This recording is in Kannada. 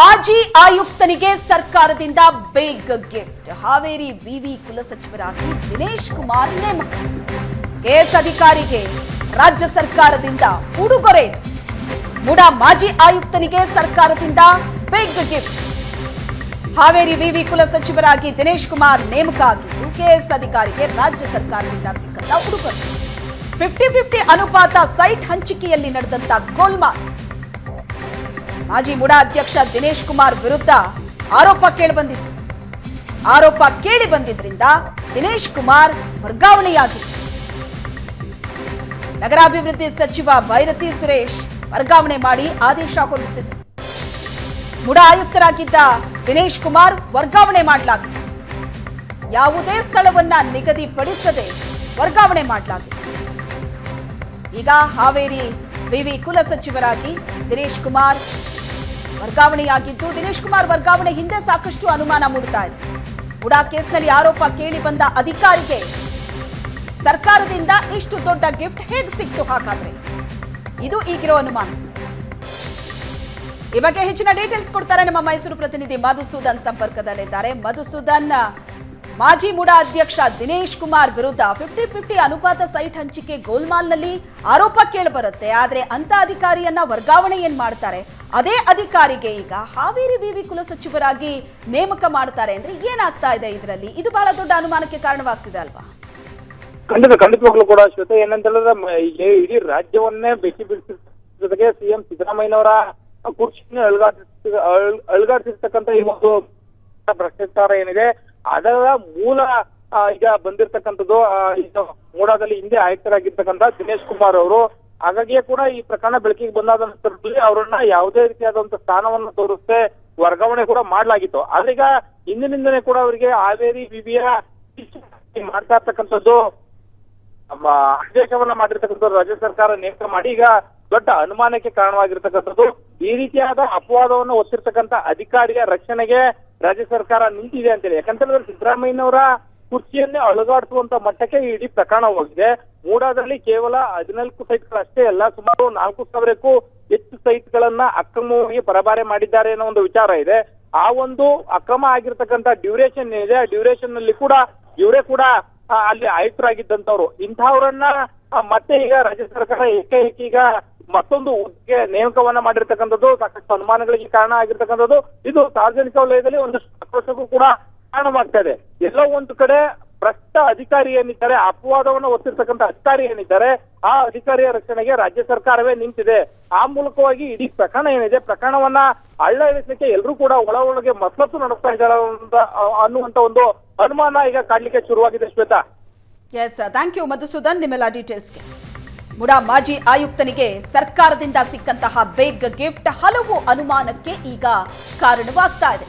ಮಾಜಿ ಆಯುಕ್ತನಿಗೆ ಸರ್ಕಾರದಿಂದ ಬಿಗ್ ಗಿಫ್ಟ್ ಹಾವೇರಿ ವಿವಿ ಕುಲಸಚಿವರಾಗಿ ದಿನೇಶ್ ಕುಮಾರ್ ನೇಮಕ. ಕೆಎಸ್ ಅಧಿಕಾರಿಗೆ ರಾಜ್ಯ ಸರ್ಕಾರದಿಂದ ಉಡುಗೊರೆ. ಮುಡ ಮಾಜಿ ಆಯುಕ್ತನಿಗೆ ಸರ್ಕಾರದಿಂದ ಬಿಗ್ ಗಿಫ್ಟ್ ಹಾವೇರಿ ವಿವಿ ಕುಲಸಚಿವರಾಗಿ ದಿನೇಶ್ ಕುಮಾರ್ ನೇಮಕ ಆಗಿದ್ದು ಕೆಎಸ್ ಅಧಿಕಾರಿಗೆ ರಾಜ್ಯ ಸರ್ಕಾರದಿಂದ ಸಿಕ್ಕಂತ ಉಡುಗೊರೆ. ಫಿಫ್ಟಿ ಫಿಫ್ಟಿ ಅನುಪಾತ ಸೈಟ್ ಹಂಚಿಕೆಯಲ್ಲಿ ನಡೆದಂತ ಗೋಲ್ಮಾಲ್. ಮಾಜಿ ಮುಡಾ ಅಧ್ಯಕ್ಷ ದಿನೇಶ್ ಕುಮಾರ್ ವಿರುದ್ಧ ಆರೋಪ ಕೇಳಿಬಂದಿತ್ತು ಆರೋಪ ಕೇಳಿ ಬಂದಿದ್ರಿಂದ ದಿನೇಶ್ ಕುಮಾರ್ ವರ್ಗಾವಣೆಯಾಗಿತ್ತು ನಗರಾಭಿವೃದ್ಧಿ ಸಚಿವ ಭೈರತಿ ಸುರೇಶ್ ವರ್ಗಾವಣೆ ಮಾಡಿ ಆದೇಶ ಹೊರಡಿಸಿತು ಮುಡಾ ಆಯುಕ್ತರಾಗಿದ್ದ ದಿನೇಶ್ ಕುಮಾರ್ ವರ್ಗಾವಣೆ ಮಾಡಲಾಗಿತ್ತು. ಯಾವುದೇ ಸ್ಥಳವನ್ನ ನಿಗದಿಪಡಿಸದೆ ವರ್ಗಾವಣೆ ಮಾಡಲಾಗಿತ್ತು. ಈಗ ಹಾವೇರಿ ವಿವಿ ಕುಲಸಚಿವರಾಗಿ ದಿನೇಶ್ ಕುಮಾರ್ ವರ್ಗಾವಣೆಯಾಗಿದ್ದು, ದಿನೇಶ್ ಕುಮಾರ್ ವರ್ಗಾವಣೆ ಹಿಂದೆ ಸಾಕಷ್ಟು ಅನುಮಾನ ಮೂಡ್ತಾ ಇದೆ. ಉಡಾ ಕೇಸ್ನಲ್ಲಿ ಆರೋಪ ಕೇಳಿ ಬಂದ ಅಧಿಕಾರಿಗೆ ಸರ್ಕಾರದಿಂದ ಇಷ್ಟು ದೊಡ್ಡ ಗಿಫ್ಟ್ ಹೇಗೆ ಸಿಕ್ತು ಹಾಗಾದ್ರೆ? ಇದು ಈಗಿರೋ ಅನುಮಾನ. ಈ ಬಗ್ಗೆ ಹೆಚ್ಚಿನ ಡೀಟೇಲ್ಸ್ ಕೊಡ್ತಾರೆ ನಮ್ಮ ಮೈಸೂರು ಪ್ರತಿನಿಧಿ ಮಧುಸೂದನ್ ಸಂಪರ್ಕದಲ್ಲಿದ್ದಾರೆ. ಮಧುಸೂದನ್, ಮಾಜಿ ಮುಡಾ ಅಧ್ಯಕ್ಷ ದಿನೇಶ್ ಕುಮಾರ್ ವಿರುದ್ಧ ಫಿಫ್ಟಿ ಫಿಫ್ಟಿ ಅನುಪಾತ ಸೈಟ್ ಹಂಚಿಕೆ ಗೋಲ್ಮಾಲ್ನಲ್ಲಿ ಆರೋಪ ಕೇಳಿಬರುತ್ತೆ. ಆದರೆ ಅಂತ ಅಧಿಕಾರಿಯನ್ನ ವರ್ಗಾವಣೆ ಏನ್ ಮಾಡ್ತಾರೆ? ಅದೇ ಅಧಿಕಾರಿಗೆ ಈಗ ಹಾವೇರಿ ವಿವಿ ಕುಲಸಚಿವರಾಗಿ ನೇಮಕ ಮಾಡ್ತಾರೆ ಅಂದ್ರೆ ಏನಾಗ್ತಾ ಇದೆ ಇದರಲ್ಲಿ? ಇದು ಬಹಳ ದೊಡ್ಡ ಅನುಮಾನಕ್ಕೆ ಕಾರಣವಾಗ್ತಿದೆ ಅಲ್ವಾ? ಖಂಡಿತ, ಖಂಡಿತವಾಗ್ಲೂ ಕೂಡ ಶ್ವೇತ ಏನಂತ ಹೇಳಿದ್ರೆ ಇಡೀ ರಾಜ್ಯವನ್ನೇ ಬೆಟ್ಟಿ ಬಿಡಿಸಿ ಜೊತೆಗೆ ಸಿಎಂ ಸಿದ್ದರಾಮಯ್ಯನವರ ಕುರ್ಚಿಯನ್ನು ಅಳ್ಗಾಡಿಸ್ ಅಳ್- ಅಳ್ಗಾಡಿಸಿರ್ತಕ್ಕಂಥ ಈ ಒಂದು ಭ್ರಷ್ಟಾಚಾರ ಏನಿದೆ, ಅದರ ಮೂಲ ಈಗ ಬಂದಿರತಕ್ಕಂಥದ್ದು ಮೂಡಾದಲ್ಲಿ ಹಿಂದೆ ಆಯುಕ್ತರಾಗಿರ್ತಕ್ಕಂಥ ದಿನೇಶ್ ಕುಮಾರ್ ಅವರು ಹಾಗಾಗಿಯೇ ಕೂಡ ಈ ಪ್ರಕರಣ ಬೆಳಕಿಗೆ ಬಂದಾದ ನಂತರದಲ್ಲಿ ಅವರನ್ನ ಯಾವುದೇ ರೀತಿಯಾದಂತ ಸ್ಥಾನವನ್ನು ತೋರಿಸದೆ ವರ್ಗಾವಣೆ ಕೂಡ ಮಾಡಲಾಗಿತ್ತು. ಆದ್ರೆ ಈಗ ಹಿಂದಿನಿಂದನೇ ಕೂಡ ಅವರಿಗೆ ಹಾವೇರಿ ವಿವಿಯ ಮಾಡ್ತಾ ಇರ್ತಕ್ಕಂಥದ್ದು ಆದೇಶವನ್ನ ಮಾಡಿರ್ತಕ್ಕಂಥದ್ದು ರಾಜ್ಯ ಸರ್ಕಾರ ನೇಮಕ ಮಾಡಿ ಈಗ ದೊಡ್ಡ ಅನುಮಾನಕ್ಕೆ ಕಾರಣವಾಗಿರ್ತಕ್ಕಂಥದ್ದು. ಈ ರೀತಿಯಾದ ಅಪವಾದವನ್ನು ಒತ್ತಿರ್ತಕ್ಕಂಥ ಅಧಿಕಾರಿಯ ರಕ್ಷಣೆಗೆ ರಾಜ್ಯ ಸರ್ಕಾರ ನಿಂತಿದೆ ಅಂತೇಳಿ. ಯಾಕಂತ ಹೇಳಿದ್ರೆ ಸಿದ್ದರಾಮಯ್ಯನವರ ಕುರ್ಚಿಯನ್ನೇ ಅಳಗಾಡಿಸುವಂತ ಮಟ್ಟಕ್ಕೆ ಇಡೀ ಪ್ರಕರಣ ಹೋಗಿದೆ. ಮೂಡಾದಲ್ಲಿ ಕೇವಲ ಹದಿನಾಲ್ಕು ಸೈಟ್ಗಳಷ್ಟೇ ಅಲ್ಲ, ಸುಮಾರು ನಾಲ್ಕು ಸಾವಿರಕ್ಕೂ ಹೆಚ್ಚು ಸೈಟ್ಗಳನ್ನ ಅಕ್ರಮವಾಗಿ ಪರಬಾರೆ ಮಾಡಿದ್ದಾರೆ ಅನ್ನೋ ಒಂದು ವಿಚಾರ ಇದೆ. ಆ ಒಂದು ಅಕ್ರಮ ಆಗಿರ್ತಕ್ಕಂಥ ಡ್ಯೂರೇಷನ್ ಏನಿದೆ, ಆ ಡ್ಯೂರೇಷನ್ನಲ್ಲಿ ಕೂಡ ಇವರೇ ಕೂಡ ಅಲ್ಲಿ ಆಯುಕ್ತರಾಗಿದ್ದಂತವ್ರು ಇಂಥವ್ರನ್ನ ಮತ್ತೆ ಈಗ ರಾಜ್ಯ ಸರ್ಕಾರ ಏಕೈಕ ಈಗ ಮತ್ತೊಂದು ಹುದ್ದೆಗೆ ನೇಮಕವನ್ನ ಮಾಡಿರ್ತಕ್ಕಂಥದ್ದು, ಸಾಕಷ್ಟು ಅನುಮಾನಗಳಿಗೆ ಕಾರಣ ಆಗಿರ್ತಕ್ಕಂಥದ್ದು. ಇದು ಸಾರ್ವಜನಿಕ ವಲಯದಲ್ಲಿ ಒಂದಷ್ಟು ಆಕ್ರೋಶಕ್ಕೂ ಕೂಡ ಕಾರಣವಾಗ್ತಾ ಇದೆ ಎಲ್ಲೋ ಒಂದು ಕಡೆ ಭ್ರಷ್ಟ ಅಧಿಕಾರಿ ಏನಿದ್ದಾರೆ, ಅಪವಾದವನ್ನು ಒತ್ತಿರ್ತಕ್ಕಂಥ ಅಧಿಕಾರಿ ಏನಿದ್ದಾರೆ, ಆ ಅಧಿಕಾರಿಯ ರಕ್ಷಣೆಗೆ ರಾಜ್ಯ ಸರ್ಕಾರವೇ ನಿಂತಿದೆ. ಆ ಮೂಲಕವಾಗಿ ಇಡೀ ಪ್ರಕರಣ ಏನಿದೆ, ಪ್ರಕರಣವನ್ನ ಹಳ್ಳ ಇಳಿಸಲಿಕ್ಕೆ ಎಲ್ಲರೂ ಕೂಡ ಒಳ ಒಳಗೆ ಮಸಲತ್ತು ನಡೆಸ್ತಾ ಇದ್ದಾರೆ ಅನ್ನುವಂತ ಒಂದು ಅನುಮಾನ ಈಗ ಕಾಡ್ಲಿಕ್ಕೆ ಶುರುವಾಗಿದೆ Shweta. Yes thank you Madhusudan. ನಿಮ್ಮೆಲ್ಲ ಡೀಟೇಲ್ಸ್ಗೆ ಮುಡಾ ಮಾಜಿ ಆಯುಕ್ತನಿಗೆ ಸರ್ಕಾರದಿಂದ ಸಿಕ್ಕಂತಹ ಬೇಗ್ ಗಿಫ್ಟ್ ಹಲವು ಅನುಮಾನಕ್ಕೆ ಈಗ ಕಾರಣವಾಗ್ತಾ ಇದೆ.